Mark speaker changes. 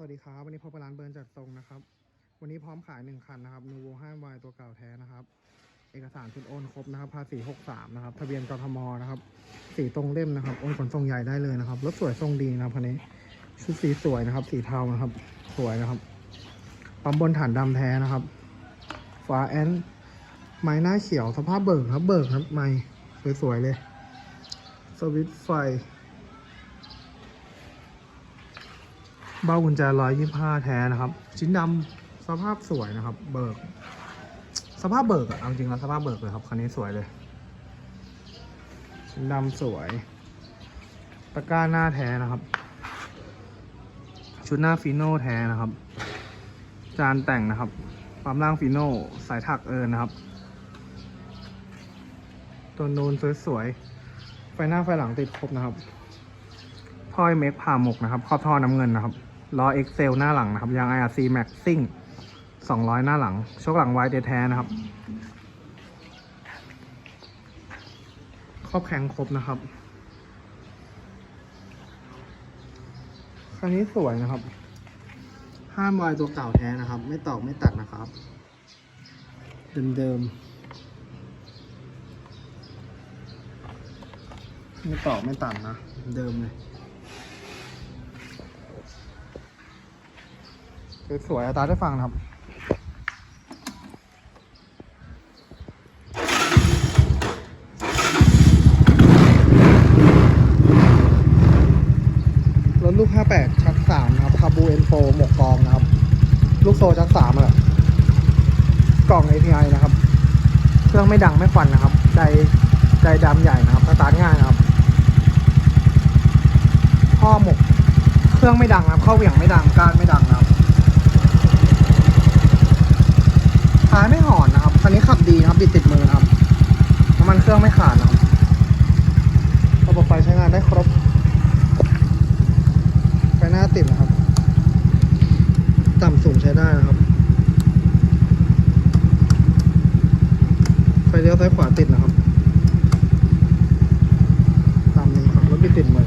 Speaker 1: สวัสดีครับ วันนี้พบกับร้านเบิร์นจัดทรงนะครับ วันนี้พร้อมขายหนึ่งคันนะครับนูโวห้าวายตัวเก่าแท้นะครับ เอกสารชุดโอนครบนะครับ ภาษีหกสามนะครับ ทะเบียนกทมนะครับสีตรงเล่มนะครับ โอนขนส่งใหญ่ได้เลยนะครับ รถสวยทรงดีนะครับคันนี้ ชุดสีสวยนะครับ สีเทานะครับ สวยนะครับ ปั๊มบนฐานดำแท้นะครับ ฝาแอนไม้หน้าเขียว สภาพเบิกครับ เบิกครับ ไม้สวยๆเลย สวิตไฟ เบ้ากุญแจร้อยยี่ห้าแท้นะครับ ชิ้นดำสภาพสวยนะครับ เบิก สภาพเบิกอะเอาจริงแล้วสภาพเบิกเลยครับคันนี้สวยเลย ชิ้นดำสวยตะกร้าหน้าแท้นะครับ ชุดหน้าฟิโน่แท้นะครับ จานแต่งนะครับปั๊มล่างฟิโน่สายถักเอินนะครับ ตัวนูนสวยๆไฟหน้าไฟหลังติดครบนะครับท่อยเมคผ่าหมกนะครับ ครอบท่อน้ำเงินนะครับ ล้อ Excel หน้าหลังนะครับ ยาง IRC Max ซิ่ง200 หน้าหลัง โชคหลังไว้แท้นะครับ ครอบแข็งครบนะครับคันนี้สวยนะครับ ห้ามวายตัวเก่าแท้นะครับ ไม่ตอกไม่ตัดนะครับ เดิมๆ ไม่ตอกไม่ตัดนะ เดิมเลย สวยๆอาตาได้ฟังนะครับรถลูก 58 ชัก3นะครับคาบูเอ็นโฟหมวกกองนะครับ ลูกโซชัก3อะกล่อง API นะครับ เครื่องไม่ดังไม่ควันนะครับใจใจดำใหญ่นะครับสตาร์ทง่ายนะครับพ่อหมก เครื่องไม่ดังนะครับ เข้าเหวี่ยงไม่ดัง กานไม่ดังนะครับ ท้ายไม่หอนนะครับ คันนี้ขับดีนะครับ บิดติดมือนะครับน้ำมันเครื่องไม่ขาดนะครับระบบไฟใช้งานได้ครบไฟหน้าติดนะครับ ต่ำสูงใช้ได้นะครับ ไฟเลี้ยวซ้ายขวาติดนะครับ ตามนี้ครับรถบิดติดมือ